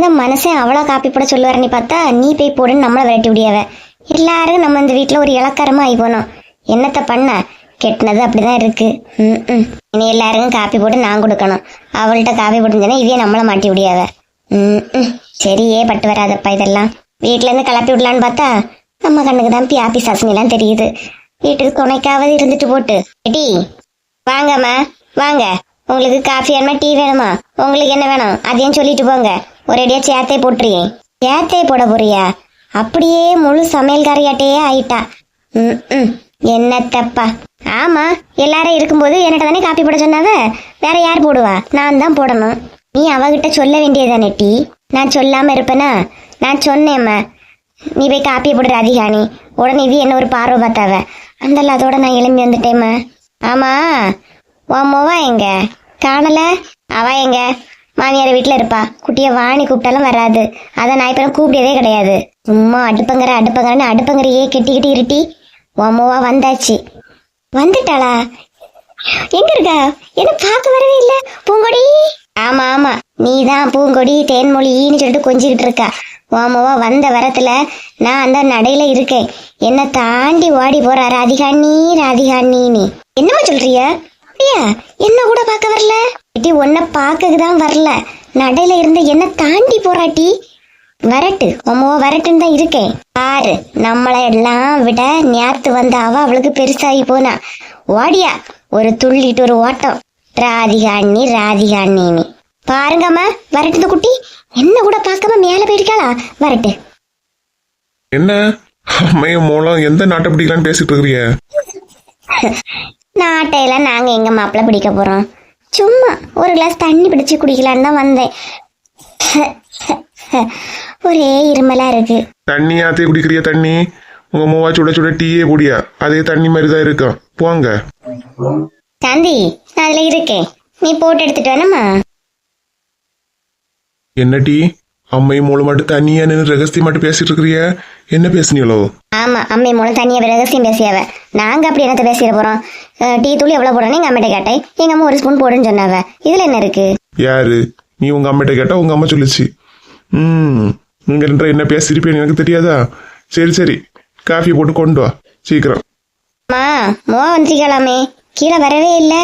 இந்த மனுஷன் அவ்வளோ காப்பி போட சொல்லுவாருன்னு பார்த்தா நீ போய் போடுன்னு நம்மளை விரட்டி விடியாவ. எல்லாரும் நம்ம இந்த வீட்டில் ஒரு இலக்காரமாக ஆகி போனோம் என்னத்த பண்ண? கெட்டினது அப்படிதான் இருக்கு. ம்ம். இனி எல்லாருக்கும் காப்பி போட்டு நான் கொடுக்கணும். அவள்கிட்ட காப்பி போட்டுருந்தேன்னா இதே நம்மளை மாட்டி விடியாவ. ம் சரியே பட்டு வராதப்பா இதெல்லாம். வீட்ல இருந்து கிளப்பி விடலான்னு பார்த்தா நம்ம கண்ணுக்கு தான் பியாப்பி சாசனிலாம் தெரியுது. வீட்டுக்கு துணைக்காவது இருந்துட்டு போட்டு. எடி வாங்கம்மா. வாங்க. உங்களுக்கு காஃபி வேணுமா? டீ வேணுமா? உங்களுக்கு என்ன வேணும்? அதையும் சொல்லிட்டு போங்க. ஒரேடியா சேத்தை போட்டுறியே. சேத்தை போட போறியா? அப்படியே முழு சமையல்காரியாட்டையே ஆயிட்டா. ம் என்ன தப்பா ஆமா எல்லாரும் இருக்கும்போது என்கிட்ட தானே காப்பி போட சொன்னாவ? வேற யார் போடுவா? நான் தான் போடணும். நீ அவகிட்ட சொல்ல வேண்டியதானே டீ? நான் சொல்லாம இருப்பேனா? நான் சொன்னேம்மா. நீ போய் காப்பி போடுற அதிகாணி உடனே இது என்ன ஒரு பார்வை பார்த்தாவ? அந்த அதோட நான் எழும்பி வந்துட்டேம்மா. ஆமா உன் மொவா எங்க? காணல? அவ எங்க? மாமியார் வீட்டில் இருப்பா. குட்டிய வாணி கூப்பிட்டாலும் வராது. அதை நான் இப்போ கூப்பிட்டதே கிடையாது. சும்மா அடுப்பங்கற அடுப்பங்கறன்னு அடுப்பங்கரையே கெட்டிக்கிட்டு இருட்டி உமவா வந்தாச்சு. வந்துட்டாளா? எங்க இருக்கா? என்ன பார்க்க வரவே இல்ல. பூங்கொடி? ஆமா ஆமா. நீ தான் பூங்கொடி தேன்மொழின்னு சொல்லிட்டு கொஞ்சிக்கிட்டு இருக்கா. ஓமவா வந்த வரத்துல நான் அந்த நடையில இருக்கேன். என்ன தாண்டி ஓடி போறா ராதிகாண்ணி நீ என்னமா சொல்றிய? அப்படியா? என்ன கூட பார்க்க வரல? இட்டி உன்னை பார்க்க தான் வரல. நடையில இருந்து என்ன தாண்டி போறாட்டி வரட்டு. உம்மோ வரட்டுன்னு தான் இருக்கேன் பாரு நம்மளை எல்லாம் விட நேத்து வந்த அவ அவளுக்கு பெருசாகி போனா. ஓடியா. ஒரு துள்ளிட்டு ஒரு ஓட்டம். ராதிகா அண்ணி ராதிகா அண்ணின்னு. பாருங்கம்மா வரட்டுது குட்டி. என்ன கூட பார்க்காம மேல போயிருக்காளா? வரட்டு. என்ன? அம்மைய மூலம் எந்த நாட்டை பிடிக்கலான்னு பேசிட்டு இருக்கிறிய? நாட்டையெல்லாம் நாங்க எங்க மாப்பிள்ள பிடிக்க போறோம். சும்மா ஒரு கிளாஸ் தண்ணி பிடிச்சு குடிக்கலான்னு தான் வந்தேன். ஒரே இருமலா இருக்கு. தண்ணி ஆத்தே குடிக்கிறிய தண்ணி? உங்க மூவா சுட சுட டீயே குடியா? அதே தண்ணி மாதிரி தான் இருக்கும் போங்க நான் அதுல இருக்கேன். நீ போட்டு எடுத்துட்டு வேணாமா என்ன டீ அம்மை மூலம் மட்டும் தண்ணியா நின்று ரகசியம் மட்டும் பேசிட்டு இருக்கிறிய? என்ன பேசுனீங்களோ? ஆமா அம்மை மூலம் தனியா ரகசியம் பேசியாவ. நாங்க அப்படி என்னத்த பேசிட போறோம்? அஹ், டீ தூள் எவ்வளவு போடணும் எங்க அம்மிட்ட கேட்டேன். எங்க அம்மா ஒரு ஸ்பூன் போடுன்னு சொன்னாவ. இதுல என்ன இருக்கு? யாரு? நீ உங்க அம்மிட்ட கேட்டா உங்க அம்மா சொல்லுச்சு. ம் நீங்க ரெண்டரை என்ன பேசிருப்பேன்னு எனக்கு தெரியாதா? சரி சரி. காஃபி போட்டு கொண்டு வா. சீக்கிரம். அம்மா மோ வந்துக்கலாமே கீழே வரவே இல்ல.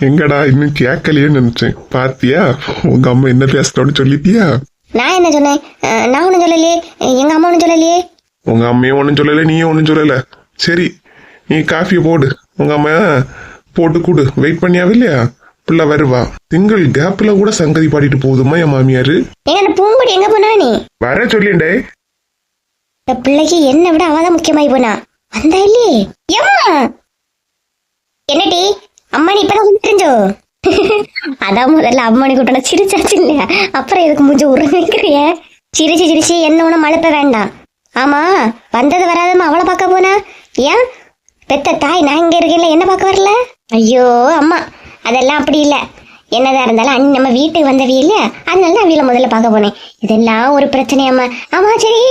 எங்கடா இன்னும் கேட்கலையேன்னு நினைச்சேன். பாத்தியா? உங்க அம்மா என்ன பேசுறோன்னு சொல்லிட்டியா? நான் என்ன சொன்னேன்? நான் ஒண்ணும் சொல்லலையே. எங்க அம்மா ஒண்ணும் சொல்லலையே? உங்க அம்மையும் ஒன்றும் சொல்லல நீயும் ஒன்றும் சொல்லல. சரி நீ காஃபியை போடு. உங்க அம்மா போட்டு கொடு. வெயிட் பண்ணியாவே இல்லையா? பிள்ளை வருவா. திங்கள் கேப்ல கூட சங்கதி பாடிட்டு போகுதுமா என் மாமியாரு. அந்த பூங்குடி எங்க போனா நீ? வர சொல்லிண்டே இந்த பிள்ளைக்கு என்ன விட அவதான் முக்கியமாயி போனா. வந்தா இல்லையே? எம்மா என்னடி? அம்மாடி இப்பதான் வந்து தெரிஞ்சோ? அதான் முதல்ல அம்மானி கூட்டண சிரிச்சாச்சு இல்லையா? அப்புறம் எதுக்கு மூஞ்ச உருங்கிக்கிறிய சிரிச்சு சிரிச்சு என்ன ஒன்று மழுப்ப வேண்டாம். ஆமா வந்தது வராதம்மா. அவளை பார்க்க போனா? ஏன்? பெத்த தாய் நான் இங்க இருக்கேன்ல என்ன பார்க்க வரல? ஐயோ அம்மா அதெல்லாம் அப்படி இல்லை. என்னதான் இருந்தாலும் அண்ணி நம்ம வீட்டுக்கு வந்தவி இல்ல அதனால நான் அவியில முதல்ல பார்க்க போனேன். இதெல்லாம் ஒரு பிரச்சனையாம்மா ஆமா சரி.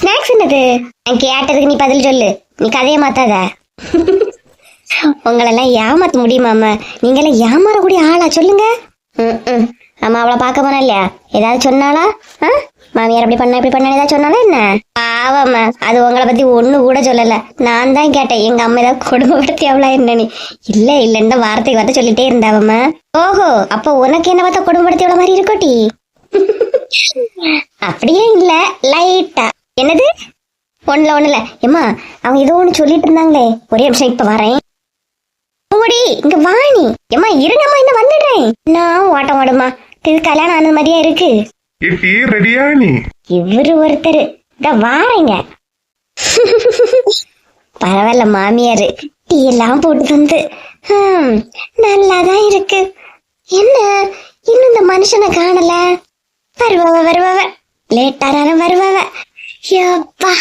ஸ்நாக்ஸ் என்னது? நான் கேட்டதுக்கு நீ பதில் சொல்லு. நீ கதையை மாத்தாத. உங்களெல்லாம் ஏமாத்த முடியுமாம்மா? நீங்களாம் ஏமாறக்கூடிய ஆளா? சொல்லுங்க. ம், ஆமா அவளை பார்க்க போனா இல்லையா? ஏதாவது சொன்னாளா? ஆ? மாமியார் அப்படி பண்ண இப்படி பண்ண ஏதாவது சொன்னாலா என்ன? பாவம்மா. அது உங்களை பத்தி ஒண்ணு கூட சொல்லல. நான் தான் கேட்டேன். எங்க அம்மா ஏதாவது கொடுமைப்படுத்தி அவளா என்னன்னு. இல்ல இல்ல. இந்த வார்த்தைக்கு வார்த்தை சொல்லிட்டே இருந்தாவம்மா. ஓஹோ. அப்ப உனக்கு என்ன பார்த்தா கொடுமைப்படுத்தி அவள மாதிரி இருக்கோட்டி? அப்படியே இல்ல. லைட்டா. என்னது? ஒண்ணுல ஒண்ணுல. ஏம்மா அவங்க ஏதோ ஒண்ணு சொல்லிட்டு இருந்தாங்களே. ஒரே நிமிஷம் இப்ப வரேன். ஓடி இங்க வாணி ஏம்மா இருங்கம்மா என்ன வந்துடுறேன். நான் ஓட்டம் ஓடுமா இது கல்யாணம் ஆனது மாதிரியா இருக்கு? டீ ரெடியா நீ? இவரு ஒருத்தர். இந்த வாரேங்க. பரவாயில்ல மாமியாரு. டீ எல்லாம் போட்டு வந்து ஹம், நல்லாதான் இருக்கு. என்ன? இன்னும் இந்த மனுஷனை காணல. வருவவ வருவவ. லேட்டாரான வருவவ. யப்பா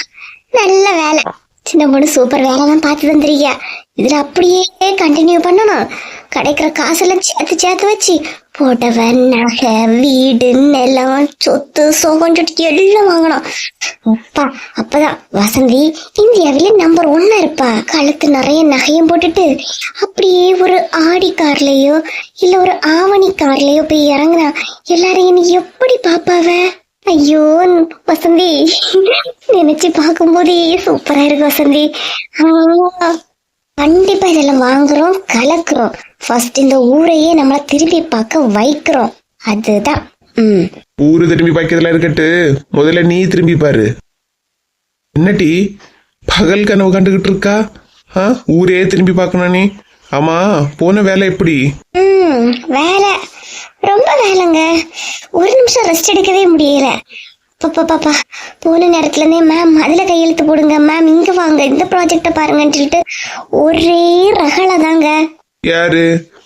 நல்ல வேலை. சின்ன பொண்ணு சூப்பர் வேலை தான் பார்த்து தந்துருக்கியா இதுல அப்படியே கண்டினியூ பண்ணணும். கிடைக்கிற காசெல்லாம் சேர்த்து சேர்த்து வச்சு புடவை நகை வீடு நிலம் சொத்து சோகம் சொட்டு எல்லாம் வாங்கணும். அப்பா அப்பதான் வசந்தி இந்தியாவில நம்பர் ஒன்னா இருப்பா. கழுத்து நிறைய நகையும் போட்டுட்டு அப்படியே ஒரு ஆடி கார்லயோ இல்ல ஒரு ஆவணி கார்லயோ போய் இறங்குனா எல்லாரையும் நீ எப்படி பாப்பாவ ஐயோ வசந்தி நினைச்சு பார்க்கும்போதே சூப்பரா இருக்கு வசந்தி கண்டிப்பா இதெல்லாம் வாங்குறோம் கலக்குறோம் ஃபர்ஸ்ட் இந்த ஊரையே நம்மள திரும்பி பார்க்க வைக்கிறோம் அதுதான் ம் ஊரு திரும்பி பாய்க்கிறதுல இருக்கட்டு முதல்ல நீ திரும்பி பாரு என்னடி பகல் கனவு கண்டுகிட்டு இருக்கா ஆ ஊரே திரும்பி பார்க்கணும் நீ ஆமா போன வேலை எப்படி ம் வேலை ரொம்ப வேலைங்க ஒரு நிமிஷம் ரெஸ்ட் எடுக்கவே முடியல. பாப்பா பாப்பா போன நேரத்துல இருந்தே மேம் அதுல கையெழுத்து போடுங்க மேம் இங்க வாங்க இந்த ப்ராஜெக்ட பாருங்கன்னு சொல்லிட்டு ஒரே ரகலை தாங்க. யாரு?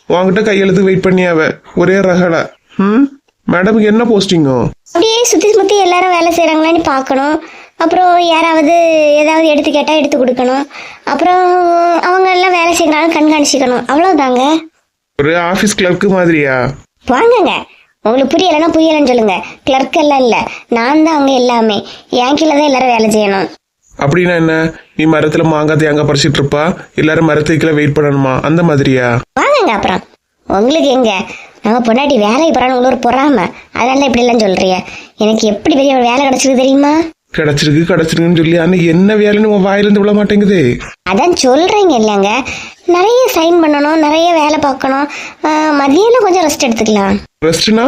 உன்கிட்ட கையெழுத்து வெயிட் பண்ணியாவ ஒரே ரகடா ம்? மேடமுக்கு என்ன போஸ்டிங்கோ அப்படியே சுத்தி சுத்தி எல்லாரும் வேலை செய்யறாங்களான்னு பார்க்கணும். அப்புறம் யாராவது ஏதாவது எடுத்து கேட்டா எடுத்து கொடுக்கணும். அப்புறம் அவங்க எல்லாம் வேலை செய்யறாங்க கண்காணிச்சிக்கணும். அவ்வளவுதாங்க. ஒரு ஆபீஸ் கிளர்க்கு மாதிரியா? வாங்கங்க. உங்களுக்கு புரியலைன்னா புரியலன்னு சொல்லுங்க. கிளர்க் எல்லாம் இல்ல. நான் தான் அங்க எல்லாமே. என் கீழே தான் எல்லாரும் வேலை செய்யணும். அப்படின்னா என்ன? நீ மரத்துல மாங்காய் தேங்காய் பறிச்சிட்டு இருப்பா? எல்லாரும் மரத்துக்குள்ள வெயிட் பண்ணணுமா? அந்த மாதிரியா? வாங்கங்க அப்புறம். உங்களுக்கு எங்க? நம்ம பொண்டாட்டி வேலைக்கு போறான்னு ஒரு பொறாம. அதனால இப்படி எல்லாம் சொல்றிய. எனக்கு எப்படி பெரிய வேலை கிடைச்சிருக்கு தெரியுமா? கிடைச்சிருக்கு கிடைச்சிருக்குன்னு சொல்லி அன்னைக்கு என்ன வேலைன்னு உன் வாயிலிருந்து விட மாட்டேங்குதே. அதான் சொல்றீங்க இல்லைங்க. நிறைய சைன் பண்ணணும் நிறைய வேலை பார்க்கணும். ஆஹ் மதியானம் கொஞ்சம் ரெஸ்ட் எடுத்துக்கலாம். ரெஸ்ட்னா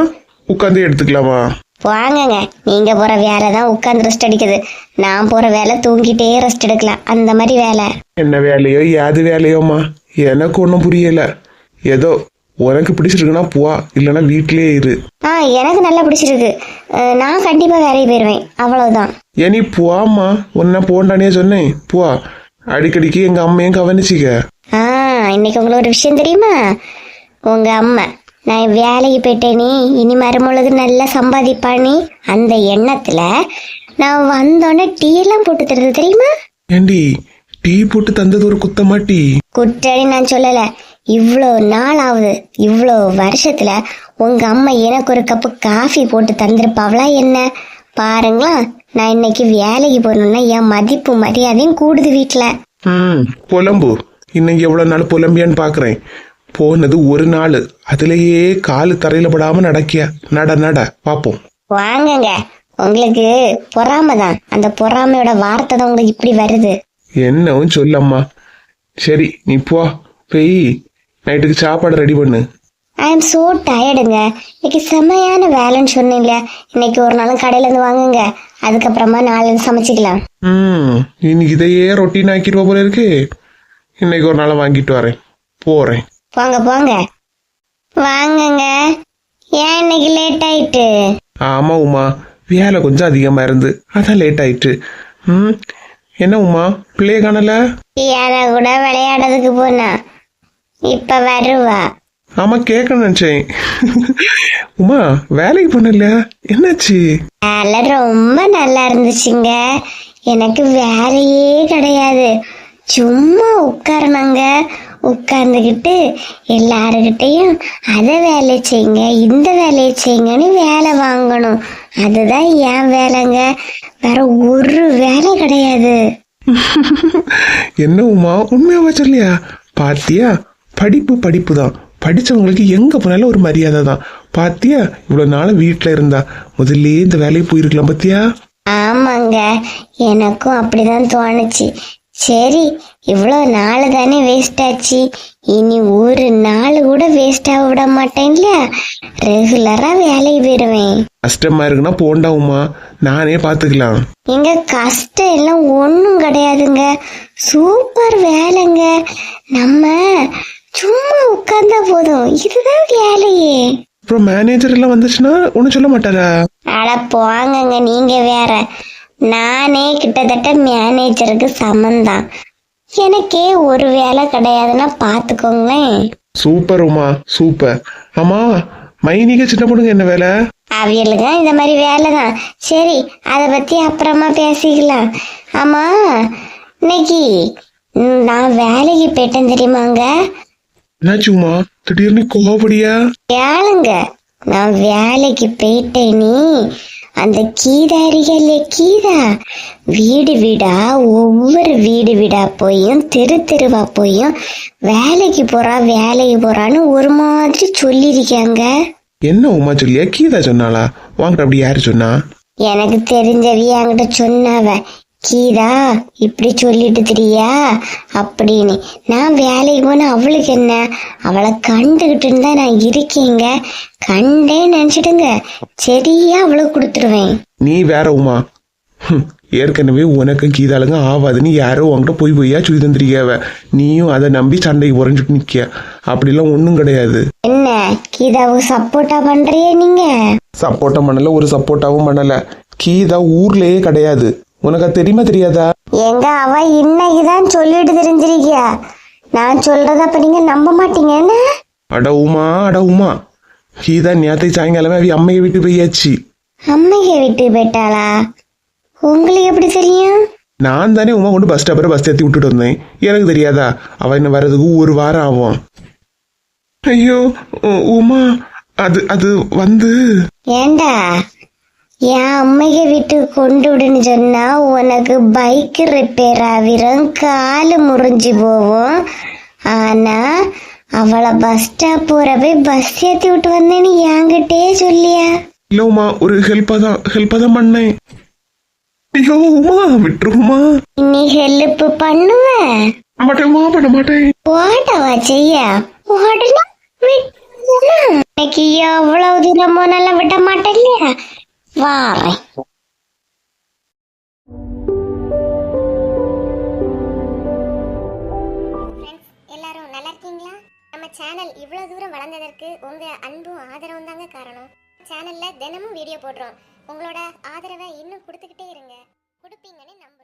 உட்காந்து எடுத்துக்கலாமா? வாங்கங்க. நீங்க போற வேலை தான் உட்காந்து ரெஸ்ட் அடிக்குது. நான் போற வேலை தூங்கிட்டே ரெஸ்ட் எடுக்கலாம். அந்த மாதிரி வேலை. என்ன வேலையோ யாது வேலையோமா எனக்கு ஒன்றும் புரியல. ஏதோ உனக்கு பிடிச்சிருக்குன்னா போ இல்லைன்னா வீட்டிலே இரு. ஆ எனக்கு நல்லா பிடிச்சிருக்கு. ஆஹ் நான் கண்டிப்பா வேலைக்கு போயிடுவேன் அவ்வளவுதான். ஏன் நீ போம்மா உன்ன போண்டானே சொன்னேன். போ அடிக்கடிக்கு எங்க அம்மையும் கவனிச்சிக்க. ஆ இன்னைக்கு உங்களுக்கு ஒரு விஷயம் தெரியுமா? உங்க அம்மா. நான் வேலைக்கு போயிட்டேனே இனி மறுமொழுது நல்லா சம்பாதிப்பானே அந்த எண்ணத்துல நான் வந்தோடனே டீ எல்லாம் போட்டு தருது தெரியுமா? ஏண்டி டீ போட்டு தந்தது ஒரு குத்தமா டீ? நான் சொல்லல. இவ்வளோ நாள் ஆகுது இவ்வளோ வருஷத்துல உங்க அம்மா எனக்கு ஒரு கப்பு காஃபி போட்டு தந்திருப்பாவளா என்ன? பாருங்களா நான் இன்னைக்கு வேலைக்கு போகணும்னா என் மதிப்பு மரியாதையும் கூடுது வீட்டில் ம் புலம்பு. இன்னைக்கு எவ்வளவு நாள் புலம்பியான்னு பாக்குறேன். போனது ஒரு நாள். அதுலயே காலு தரையில படாம நடக்கிய? நட நட பாப்போம். வாங்கங்க. உங்களுக்கு பொறாமை தான். அந்த பொறாமையோட வார்த்தை தான் உங்களுக்கு இப்படி வருது. என்னவும் சொல்லம்மா. சரி நீ போ. போய் நைட்டுக்கு சாப்பாடு ரெடி பண்ணு. ஐ எம் சோ டயர்டுங்க இன்னைக்கு செம்மையான வேலைன்னு சொன்னீங்கள இன்னைக்கு ஒரு நாளும் கடையில இருந்து வாங்குங்க. அதுக்கப்புறமா நாளை சமைச்சிக்கலாம். ம் இன்னைக்கு இதையே ரொட்டீன் ஆக்கிடுவா போல இருக்கு. இன்னைக்கு ஒரு நாள் வாங்கிட்டு வரேன். போறேன். போங்க போங்க. வாங்குங்க. ஏன் இன்னைக்கு லேட் ஆயிட்டு? ஆமா உமா. வேலை கொஞ்சம் அதிகமா இருந்து. அதான் லேட் ஆயிட்டு. ம் என்ன உமா? பிள்ளைய காணல? யார கூட விளையாடுறதுக்கு போனா. இப்ப வருவா. ஆமா கேட்க நினைச்சேன். உமா வேலைக்கு போனல என்னாச்சு? வேலை ரொம்ப நல்லா இருந்துச்சுங்க. எனக்கு வேலையே கிடையாது. சும்மா உட்காரணுங்க. உட்கார்ந்துக்கிட்டு எல்லாருக்கிட்டையும் அதை வேலை செய்யுங்க இந்த வேலையை செய்யுங்கன்னு வேலை வாங்கணும். அதுதான் என் வேலைங்க. வேற ஒரு வேலை கிடையாது. என்ன உமா உண்மையாவா சொல்லியா பாத்தியா? படிப்பு படிப்பு தான். படிச்சவங்களுக்கு எங்க போனாலும் ஒரு மரியாதை தான். பாத்தியா? இவ்வளவு நாள் வீட்டுல இருந்தா. முதல்ல இந்த வேலையை போயிருக்கலாம் பாத்தியா? ஆமாங்க. எனக்கும் அப்படிதான் தோணுச்சு. சரி இவ்வளோ நாள் தானே வேஸ்ட் ஆச்சு. இனி ஒரு நாள் கூட வேஸ்ட் ஆக விட மாட்டேன் இல்லையா ரெகுலரா வேலைக்கு போயிடுவேன் கஷ்டமா இருக்குன்னா போண்டா உமா. நானே பாத்துக்கலாம். எங்க கஷ்டம் எல்லாம் ஒன்றும் கிடையாதுங்க. சூப்பர் வேலைங்க. நம்ம சும்மா உட்கார்ந்தா போதும். இதுதான் வேலையே. அப்புறம் மேனேஜர் எல்லாம் வந்துச்சுன்னா ஒன்னும் சொல்ல மாட்டாரா? அட போங்கங்க நீங்க வேற. நானே கிட்டத்தட்ட மேனேஜருக்கு சமந்தான். எனக்கே ஒரு வேலை கிடையாதுன்னா பாத்துக்கோங்களேன். Super Uma super. ஆமா மைனிக சின்ன பொண்ணுங்க என்ன வேலை? அவியலுக்கு இந்த மாதிரி வேலை தான். சரி அதை பத்தி அப்புறமா பேசிக்கலாம். ஆமா இன்னைக்கு ம், நான் வேலைக்கு போயிட்டேன் தெரியுமாங்க? என்னாச்சு உமா திடீர்னு கோவப்படியா? வேலைங்க நான் வேலைக்கு போயிட்டேனே அந்த கீதா இருக்கல கீதா வீடு வீடா ஒவ்வொரு வீடு வீடா போயும் தெரு தெருவா போயும் வேலைக்கு போறா வேலைக்கு போறான்னு ஒரு மாதிரி சொல்லியிருக்காங்க. என்ன உமா சொல்லியா? கீதா சொன்னாளா? வாங்கிட்ட அப்படி யாரு சொன்னா? எனக்கு தெரிஞ்சவி என்கிட்ட சொன்னாவ. கீதா இப்படி சொல்லிட்டு திரியா? அப்படின்னு. நான் வேலைக்கு போன அவளுக்கு என்ன? அவளை கண்டுகிட்டுன்னு தான் நான் இருக்கேங்க. கண்டே நினைச்சிடுங்க சரியா அவளுக்கு கொடுத்துருவேன். நீ வேற உமா. ஏற்கனவே உனக்கு கீதாளுங்க ஆவாதுன்னு யாரோ உன்கிட்ட போய் போய்யா சொல்லி தந்திருக்காவ நீயும் அதை நம்பி சண்டைக்கு உறைஞ்சிட்டு நிக்க அப்படிலாம் ஒன்றும் கிடையாது. என்ன? கீதாவுக்கு சப்போர்ட்டா பண்றியே நீங்க? சப்போர்ட்டும் பண்ணல ஒரு சப்போர்ட்டாவும் பண்ணல. கீதா ஊர்லயே கிடையாது. உனக்கு தெரியுமா தெரியாதா? எங்க அவ இன்னைக்குதான் சொல்லிட்டு தெரிஞ்சிருக்கியா? நான் சொல்றத அப்ப நீங்க நம்ப மாட்டீங்க என்ன? அட உமா அட உமா. கீதா நேத்தை சாயங்காலமே அவ அம்மையை விட்டு போயாச்சு. அம்மைய விட்டு போயிட்டாளா? உங்களுக்கு எப்படி தெரியும்? நான் தானே உமா கொண்டு பஸ் ஸ்டாப்பில் பஸ் ஏற்றி விட்டுட்டு வந்தேன். எனக்கு தெரியாதா? அவ என்ன வர்றதுக்கு ஒரு வாரம் ஆகும். ஐயோ உமா அது அது வந்து ஏண்டா? என் அம்மைய வீட்டுக்கு கொண்டு விடுன்னு சொன்னா உனக்கு பைக் ரிப்பேர் ஆகிரும் காலு முறிஞ்சு போகும். ஆனா அவளை பஸ் ஸ்டாப் போறப்ப பஸ் ஏத்தி விட்டு வந்தேன்னு என்கிட்டே சொல்லியா? இல்ல உமா ஒரு ஹெல்ப்பாக தான் ஹெல்ப்பாக தான் பண்ணேன். ஐயோ உமா விட்டுருமா? நீ ஹெல்ப் பண்ணுவ? மாட்டேன் பண்ண மாட்டேன் ஓடவா செய்ய? விட்டுனா? இன்னைக்கு எவ்வளவு தூரம் போனாலும் விட மாட்டேன் இல்லையா? வாரேன் எல்லாரும் நல்லா இருக்கீங்களா? நம்ம சேனல் இவ்வளோ தூரம் வளர்ந்ததற்கு உங்கள் அன்பும் ஆதரவும் தாங்க காரணம். சேனலில் தினமும் வீடியோ போடுறோம். உங்களோட ஆதரவை இன்னும் கொடுத்துக்கிட்டே இருங்க. கொடுப்பீங்கன்னு நம்ம